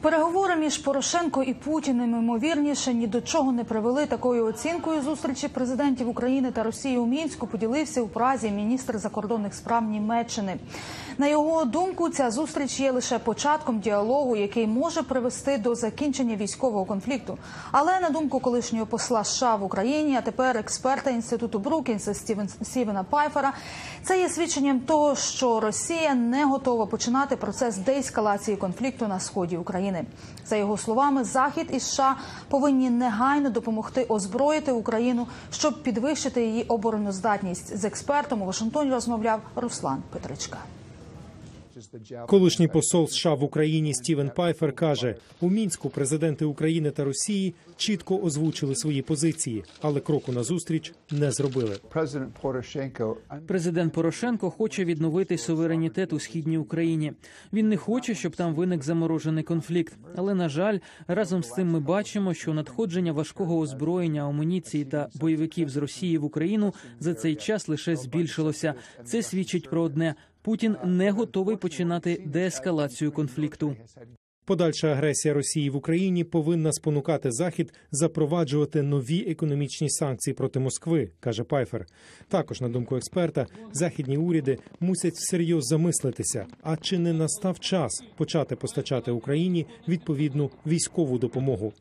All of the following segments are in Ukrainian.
Переговори між Порошенко і Путіним ймовірніше ні до чого не привели. Такою оцінкою зустрічі президентів України та Росії у мінську поділився у Празі міністр закордонних справ Німеччини. На його думку, ця зустріч є лише початком діалогу, який може привести до закінчення військового конфлікту. Але на думку колишнього посла США в Україні, а тепер експерта інституту Брукінса Стівен Стівена Пайфера, це є свідченням того, що Росія не готова починати процес деескалації конфлікту на сході України. За його словами, Захід і США повинні негайно допомогти озброїти Україну, щоб підвищити її обороноздатність. З експертом у Вашингтоні розмовляв Руслан Петричка. Колишній посол США в Україні Стівен Пайфер каже: у мінську президенти України та Росії чітко озвучили свої позиції, але кроку назустріч не зробили. Президент Порошенко хоче відновити суверенітет у східній Україні. Він не хоче, щоб там виник заморожений конфлікт. Але на жаль, разом з цим ми бачимо, що надходження важкого озброєння, амуніції та бойовиків з Росії в Україну за цей час лише збільшилося. Це свідчить про одне: Путін не готовий починати деескалацію конфлікту. Подальша агресія Росії в Україні повинна спонукати Захід запроваджувати нові економічні санкції проти Москви, каже Пайфер. Також, на думку експерта, західні уряди мусять всерйоз замислитися. А чи не настав час почати постачати Україні відповідну військову допомогу?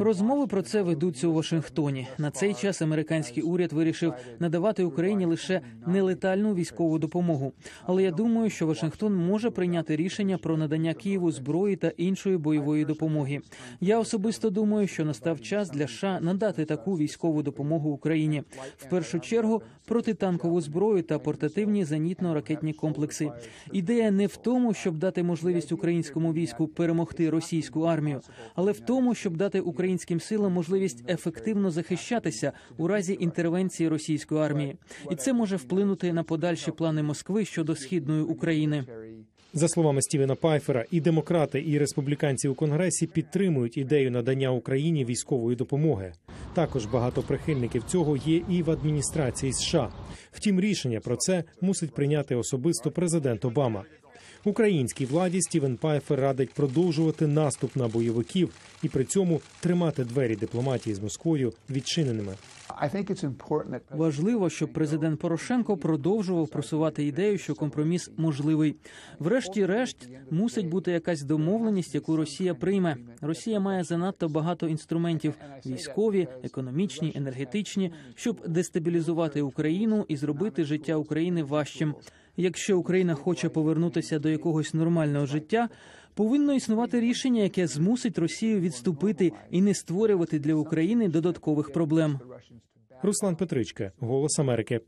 Розмови про це ведуться у Вашингтоні. На цей час американський уряд вирішив надавати Україні лише нелетальну військову допомогу. Але я думаю, що Вашингтон може прийняти рішення про надання Києву зброї та іншої бойової допомоги. Я особисто думаю, що настав час для США надати таку військову допомогу Україні. В першу чергу протитанкову зброю та портативні зенітно-ракетні комплекси. Ідея не в тому, щоб дати можливість українському війську перемогти російську армію, але в тому, щоб дати українським силам можливість ефективно захищатися у разі інтервенції російської армії, і це може вплинути на подальші плани Москви щодо східної України. За словами Стівена Пайфера, і демократи, і республіканці у конгресі підтримують ідею надання Україні військової допомоги. Також багато прихильників цього є і в адміністрації США. Втім, рішення про це мусить прийняти особисто президент Обама. Українській владі Стівен Пайфер радить продовжувати наступ на бойовиків і при цьому тримати двері дипломатії з Москвою відчиненими. Важливо, щоб президент Порошенко продовжував просувати ідею, що компроміс можливий. Врешті-решт мусить бути якась домовленість, яку Росія прийме. Росія має занадто багато інструментів: військові, економічні, енергетичні, щоб дестабілізувати Україну і зробити життя України важчим. Якщо Україна хоче повернутися до якогось нормального життя, повинно існувати рішення, яке змусить Росію відступити і не створювати для України додаткових проблем. Руслан Петричка, Голос Америки.